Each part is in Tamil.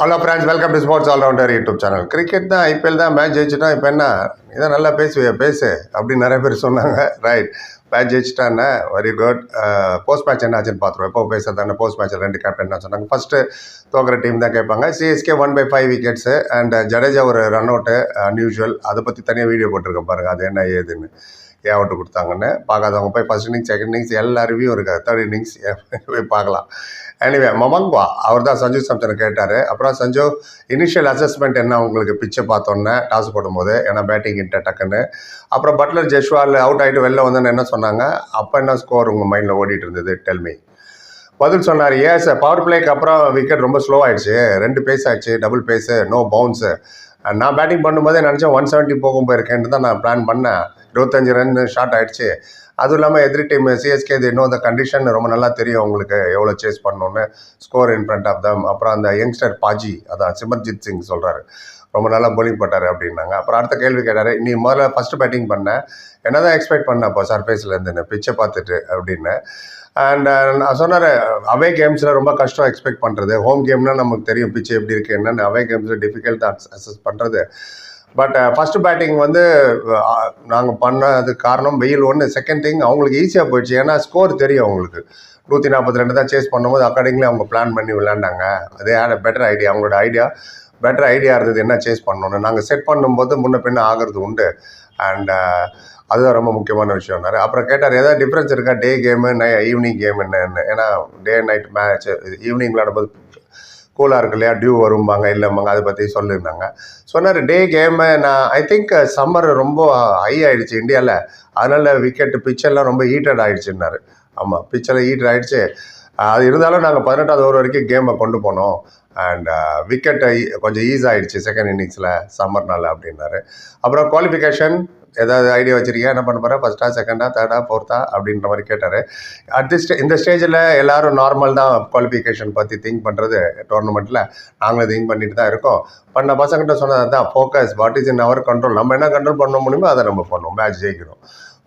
Hello friends welcome to sports allrounder YouTube channel cricket தான் ஐபிஎல் தான் மேட்ச் ஜெயிச்சுட்டா இப்போ என்ன? இதான் நல்லா பேசுவியா? பேசு அப்படின்னு நிறைய பேர் சொன்னாங்க. ரைட் மேட்ச் ஜெயிச்சிட்டானே வெரி குட் போஸ்ட் மேட்ச் என்ன ஆச்சுன்னு பார்த்துருவோம். எப்போ பேசுறதானே போஸ்ட் மேட்ச் ரெண்டு கேப்டன் என்ன சொன்னாங்க. ஃபஸ்ட்டு தோக்கிற டீம் தான் கேட்பாங்க. CSK one by five wickets and Jadeja ஒரு ரன் அவுட்டு அன்யூஷுவல் அதை பற்றி தனியாக வீடியோ போட்டிருக்கேன் பாருங்கள் அது என்ன ஏதுன்னு. ஏன் அவுட்டு கொடுத்தாங்கன்னு. பார்க்காதவங்க போய் ஃபஸ்ட் இன்னிங்ஸ் செகண்ட் இன்னிங்ஸ் எல்லா ரிவ்யூ இருக்குது தேர்ட் இன்னிங்ஸ் போய் பார்க்கலாம். எனிவே மமங்வா அவர் தான் சஞ்சு சாம்சனை கேட்டார். அப்புறம் சஞ்சு இனிஷியல் அசஸ்மெண்ட் என்ன உங்களுக்கு? பிச்சை பார்த்தோன்னே டாஸ் போடும்போது ஏன்னா பேட்டிங் இன்ட்ட டக்குன்னு. அப்புறம் பட்லர் ஜெஷ்வால் அவுட் ஆகிட்டு வெளில வந்தோன்னு என்ன சொன்னாங்க? அப்போ என்ன ஸ்கோர் உங்கள் மைண்டில் ஓடிட்டு இருந்தது? டெல்மி பதில் சொன்னார் ஏஸ் பவர் பிளேக்கு அப்புறம் விக்கெட் ரொம்ப ஸ்லோ ஆயிடுச்சு. ரெண்டு பேஸ் ஆயிடுச்சு டபுள் பேஸு நோ பவுன்ஸு நான் பேட்டிங் பண்ணும்போதே நினச்சேன் ஒன் செவன்ட்டி போகும் போயிருக்கேன்ட்டு தான் நான் பிளான் பண்ணேன். இருபத்தஞ்சு ரன் ஷார்ட் ஆகிடுச்சு அதுவும் இல்லாமல் எதிரி டீம் சிஎஸ்கே இது இன்னும் அந்த கண்டிஷன் ரொம்ப நல்லா தெரியும் உங்களுக்கு எவ்வளோ சேஸ் பண்ணணுன்னு score in front of them அப்புறம் அந்த யங்ஸ்டர் பாஜி அதான் சிமர்ஜித் சிங் சொல்கிறாரு ரொம்ப நல்லா போலிங் போட்டார் அப்படின்னாங்க. அப்புறம் அடுத்த கேள்வி கேட்டார் நீ முதல்ல ஃபஸ்ட்டு பேட்டிங் பண்ண. என்ன தான் எக்ஸ்பெக்ட் பண்ண அப்போ சர்ஃபேஸ்லேருந்து பிச்சை பார்த்துட்டு அப்படின்னு. அண்ட் uh, நான் சொன்னார் அவே கேம்ஸில் ரொம்ப கஷ்டம் எக்ஸ்பெக்ட் பண்ணுறது ஹோம் கேம்னால் நமக்கு தெரியும் பிச்சு எப்படி இருக்குது என்னென்னு. அவே கேம்ஸில் டிஃபிகல்ட் அசஸ் பண்ணுறது பட் ஃபஸ்ட்டு பேட்டிங் வந்து uh, நாங்கள் பண்ணது காரணம் வெயில் ஒன்று செகண்ட் திங் அவங்களுக்கு ஈஸியாக போயிடுச்சு. ஏன்னா ஸ்கோர் தெரியும் அவங்களுக்கு. நூற்றி நாற்பத்தி ரெண்டு தான் சேஸ் பண்ணும்போது அக்கார்டிங்லி அவங்க பிளான் பண்ணி விளையாண்டாங்க. அதே ஆட பெட்டர் ஐடியா அவங்களோட ஐடியா பெட்டர் ஐடியா இருந்தது என்ன சேஸ் பண்ணணும்னு. நாங்கள் செட் பண்ணும்போது முன்ன பின்ன ஆகிறது உண்டு. அண்ட் uh, அதுதான் ரொம்ப முக்கியமான விஷயம்னாரு அப்புறம் கேட்டார் ஏதாவது டிஃப்ரென்ஸ் இருக்கா? Day game night evening game என்னன்னு. ஏன்னா டே நைட் மேட்ச் ஈவினிங் விளையாடும்போது கூலாக இருக்கு இல்லையா? டியூ வரும்பாங்க இல்லைம்பாங்க அதை பற்றி சொல்லியிருந்தாங்க சொன்னார் டே கேமு நான் ஐ திங்க் சம்மர் ரொம்ப ஹை ஆகிடுச்சு இந்தியாவில் அதனால் விக்கெட்டு பிச்செல்லாம் ரொம்ப ஹீட்டட் ஆகிடுச்சுன்னாரு ஆமாம் பிச்செல்லாம் ஹீட்டட் ஆகிடுச்சு அது இருந்தாலும் நாங்கள் பதினெட்டாவது ஓவர் வரைக்கும் கேமை கொண்டு போனோம். அண்ட் விக்கெட்டை கொஞ்சம் ஈஸ் செகண்ட் இன்னிங்ஸில் சம்மர்னால் அப்படின்னாரு. அப்புறம் குவாலிஃபிகேஷன் ஏதாவது ஐடியா வச்சிருக்கியா? என்ன பண்ண போகிறேன் ஃபஸ்ட்டா செகண்டா தேர்டா ஃபோர்த்தா அப்படின்ற மாதிரி கேட்டார். அட் ஸ்டே இந்த ஸ்டேஜில் எல்லோரும் நார்மல் தான் குவாலிஃபிகேஷன் பற்றி திங்க் பண்ணுறது டோர்னமெண்ட்டில் நாங்களும் திங்க் பண்ணிட்டு தான் இருக்கோம். பண்ண பசங்கிட்ட சொன்னது தான் focus what is in our control நம்ம என்ன கண்ட்ரோல் பண்ண முடியுமோ அதை நம்ம பண்ணுவோம். மேட்ச் ஜெயிக்கணும்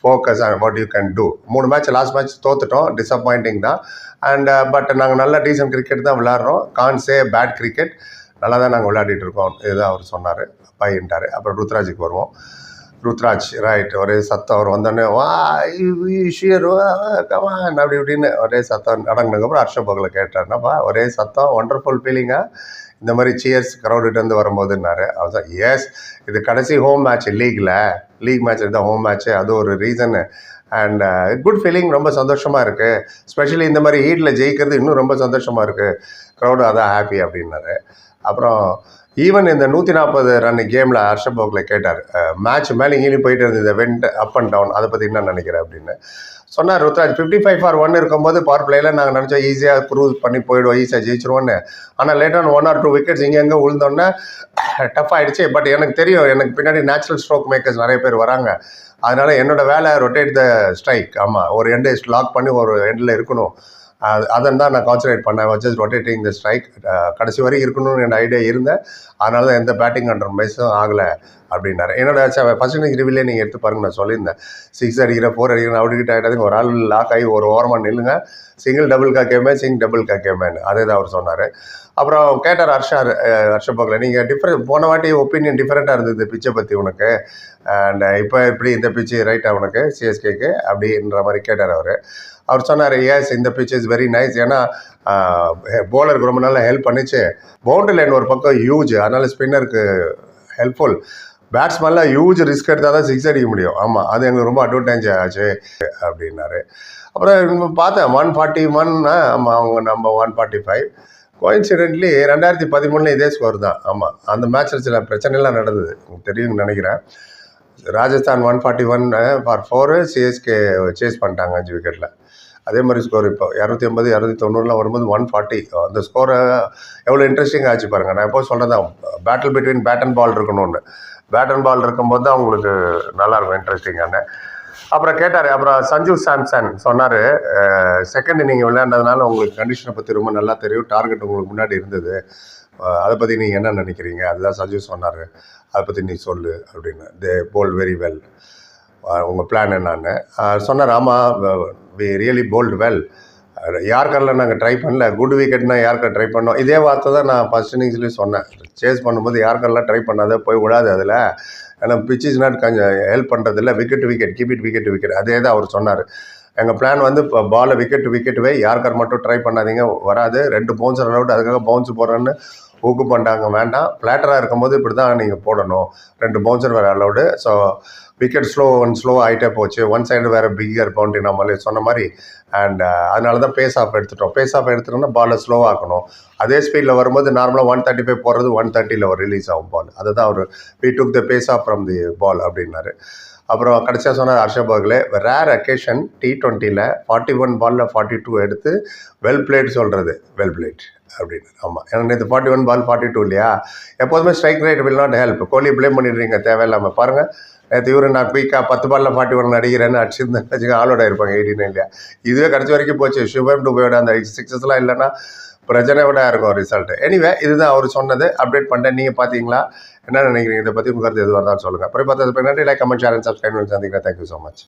focus on what you can do மூணு மேட்ச் லாஸ்ட் மேட்ச் தோத்துட்டோம். டிசப்பாயிண்டிங் தான். அண்ட் பட் நாங்கள் நல்ல டீசன்ட் கிரிக்கெட் தான் விளாட்றோம் கான்சே பேட் கிரிக்கெட் நல்லா தான் நாங்கள் விளையாடிட்டு இருக்கோம். இதுதான் அவர் சொன்னார். பையன்ட்டார். அப்புறம் ருத்ராஜுக்கு வருவோம். ருத்ராஜ் ரைட் ஒரே சத்தம் அவர் வந்தோடனே வா ஷியர் கமான் அப்படி இப்படின்னு ஒரே சத்தம் அடங்கினதுக்கப்புறம் ஹர்ஷபோகில் கேட்டார்னாப்பா ஒரே சத்தம் ஒண்டர்ஃபுல் ஃபீலிங்காக இந்த மாதிரி சியர்ஸ் க்ரௌடிட்டு வரும்போதுன்னாரு. அவர் தான் எஸ் இது கடைசி ஹோம் மேட்ச் லீக்கில் லீக் மேட்ச் இதுதான் ஹோம் மேட்ச்சு அது ஒரு ரீசனு அண்ட் குட் ஃபீலிங் ரொம்ப சந்தோஷமாக இருக்குது ஸ்பெஷலி இந்த மாதிரி ஹீட்டில் ஜெயிக்கிறது இன்னும் ரொம்ப சந்தோஷமாக இருக்குது க்ரௌடு அதான் ஹாப்பி அப்படின்னாரு. அப்புறம் ஈவன் இந்த நூற்றி நாற்பது ரன் கேமில் ஹர்ஷபோக்கில் கேட்டார். மேட்ச் மேலே இங்கேயும் போயிட்டு இருந்தது வெண்ட் அப் அண்ட் டவுன் அதை பற்றி என்ன நினைக்கிறேன் அப்படின்னு. சொன்னார் Ruturaj fifty five for one இருக்கும்போது பவர் பிளேயில் நாங்கள் நினச்சோம் ஈஸியாக க்ரூஸ் பண்ணி போயிடுவோம் ஈஸியாக ஜெயிச்சிருவோன்னு ஆனால் லேட்டான ஒன் ஆர் டூ விக்கெட்ஸ் இங்கே எங்கே விழுந்தோன்னே டஃப் ஆகிடுச்சு பட் எனக்கு தெரியும் எனக்கு பின்னாடி நேச்சுரல் ஸ்ட்ரோக் மேக்கர்ஸ் நிறைய பேர் வராங்க. அதனால் என்னோட வேலை ரொட்டேட் த ஸ்ட்ரைக் ஆமாம் ஒரு எண்டை லாக் பண்ணி ஒரு எண்டில் இருக்கணும். அதன் தான் நான் கான்சன்ட்ரேட் பண்ணேன். ஜஸ்ட் ரொட்டேட்டிங் த ஸ்ட்ரைக் கடைசி வரைக்கும் இருக்கணும்னு என் ஐடியா இருந்தேன். அதனால தான் எந்த பேட்டிங் அண்டர் மிஸ்ஸும் ஆகலை அப்படின்னாரு. என்னோட ஃபஸ்ட் இன்னிங் ரிவிலே நீங்கள் எடுத்து பாருங்க நான் சொல்லியிருந்தேன். சிக்ஸ் அடிக்கிற ஃபோர் அடிக்கிற அவுட் ஆகிட்டாதுங்க ஒரு ஆள் லாக் ஆகி ஒரு ஓரமாக நில்லுங்க. சிங்கிள் டபுள் காக்கேமே சிங் டபுள் காக்கேமேன்னு. அதே தான் அவர் சொன்னார். அப்புறம் கேட்டார் ஹர்ஷா ஹர்ஷபோக்கில் நீங்கள் டிஃப்ரெண்ட் போன வாட்டி ஒப்பீனியன் டிஃப்ரெண்ட்டாக இருந்தது பிச்சை பற்றி உனக்கு. அண்ட் இப்போ எப்படி இந்த பிச்சு ரைட்டாக உனக்கு சிஎஸ்கேக்கு அப்படின்ற மாதிரி கேட்டார் அவர். அவர் சொன்னார் எஸ் இந்த பிச் இஸ் வெரி நைஸ் ஏன்னா போலருக்கு ரொம்ப நல்லா ஹெல்ப் பண்ணிச்சு. பவுண்டரி லைன் ஒரு பக்கம் ஹியூஜ் அதனால் ஸ்பின்னருக்கு ஹெல்ப்ஃபுல் பேட்ஸ்மேனில் ஹியூஜ் ரிஸ்க் எடுத்தால் தான் சிக்ஸ் அடிக்க முடியும். ஆமாம் அது எங்களுக்கு ரொம்ப அட்வான்டேஜ் ஆச்சு அப்படின்னாரு. அப்புறம் பார்த்தேன் ஒன் ஃபார்ட்டி ஒன் ஆமாம் அவங்க நம்ம ஒன் ஃபார்ட்டி ஃபைவ் கோயின்சிடென்ட்லி ரெண்டாயிரத்தி பதிமூணில் இதே ஸ்கோர் தான். ஆமாம் அந்த மேட்ச்சில் சில பிரச்சனைலாம் நடந்தது. உங்களுக்கு தெரியும்னு நினைக்கிறேன். Rajasthan one forty one for four CSK chase பண்ணிட்டாங்க அஞ்சு விக்கெட்டில் அதே மாதிரி ஸ்கோர் இப்போ இரநூத்தி ஐம்பது இரநூத்தி தொண்ணூறுலாம் வரும்போது ஒன் ஃபார்ட்டி அந்த ஸ்கோரை எவ்வளோ இன்ட்ரெஸ்டிங் ஆச்சு பாருங்கள் நான் எப்போ சொல்கிறது தான் பேட்டில் பிட்வீன் பேட் அண்ட் பால் இருக்கணும்னு பேட் அண்ட் பால் இருக்கும்போது தான் உங்களுக்கு நல்லாயிருக்கும் இன்ட்ரெஸ்டிங்கான அப்புறம் கேட்டார் அப்புறம் சஞ்சு சாம்சன் சொன்னார் செகண்ட் நீங்கள் விளையாண்டதுனால உங்களுக்கு கண்டிஷனை பற்றி ரொம்ப நல்லா தெரியும் டார்கெட் உங்களுக்கு முன்னாடி இருந்தது. அதை பற்றி நீங்கள் என்ன நினைக்கிறீங்க? அதுதான் சஞ்சு சொன்னார். அதை பற்றி நீ சொல்லு அப்படின்னு. தே போல் வெரி வெல் உங்கள் பிளான் என்னன்னு. சொன்னார் ஆமாம் வி ரியலி போல்டு வெல் யார்கரில் நாங்கள் ட்ரை பண்ணல. குட் விக்கெட்னா யார்கர் ட்ரை பண்ணோம்? இதே வார்த்தை தான் நான் ஃபஸ்ட் இன்னிங்ஸ்லேயும் சொன்னேன். சேஸ் பண்ணும்போது யார்கர்லாம் ட்ரை பண்ணாத போய் விடாது அதில். ஏன்னா பிச் இஸ் நாட் கொஞ்சம் ஹெல்ப் பண்ணுறதில்ல wicket wicket keep it wicket wicket அதே தான் அவர் சொன்னார். எங்கள் பிளான் வந்து இப்போ பாலை விக்கெட் விக்கெட் யாருக்கார் மட்டும் ட்ரை பண்ணாதீங்க. வராது. ரெண்டு பவுன்சர் அவுட் அதுக்காக பவுன்ஸ் போடுறேன்னு ஊக்கு பண்ணிட்டாங்க வேண்டாம். பிளாட்டராக இருக்கும்போது இப்படி தான் நீங்கள் போடணும். ரெண்டு பவுன்சர் வேறு allowed so wicket slow one slow ஆகிட்டே போச்சு. ஒன் சைடு வேறு பிக்கர் பவுண்டரி நம்மளே சொன்ன மாதிரி. அண்ட் uh, அதனால தான் பேஸ் ஆஃப் எடுத்துட்டோம். பேஸ் ஆஃப் எடுத்துட்டோம்னா பாலை ஸ்லோ ஆக்கணும். அதே ஸ்பீடில் வரும்போது நார்மலாக ஒன் தேர்ட்டி ஃபைவ் போகிறது ஒன் தேர்ட்டியில் ரிலீஸ் ஆகும் பால் அதுதான் அவர் we took the pace off from the ball அப்படின்னாரு. அப்புறம் கடைசியாக சொன்னார் Harsha Bhogle rare occasion T டுவெண்ட்டியில் ஃபார்ட்டி ஒன் பாலில் ஃபார்ட்டி டூ எடுத்து வெல் பிளேட் சொல்கிறது வெல் பிளேட் அப்படின்னு. ஆமாம் ஏன்னா நேற்று forty one ball forty two இல்லையா? எப்போதுமே strike rate will not help Kohli blame பண்ணிடுறீங்க தேவையில்லாமல் பாருங்கள் நேற்று இவரு நான் குயிக்காக பத்து பாலில் ஃபார்ட்டி ஒன் அடிக்கிறேன்னு அடிச்சிருந்தேன் வச்சுக்க ஆலோட இருப்பாங்க எயிட்டின் இல்லையா இதுவே கடைசி வரைக்கும் போச்சு. சுபம் டுபையோட அந்த சிக்ஸஸ்லாம் இல்லைன்னா பிரச்சனை விட இருக்கும் ரிசல்ட் எனிவே இதுதான் அவர் சொன்னது. அப்டேட் பண்ணிட்டேன் நீங்கள் பார்த்தீங்களா என்ன நினைக்கிறீங்க? இதை பற்றி உங்கள் கருத்து எதுவாக இருந்தாலும் சொல்லுங்கள் அப்புறம் பார்த்தது நன்றி like comment share and subscribe சந்திக்கிறேன். Thank you so much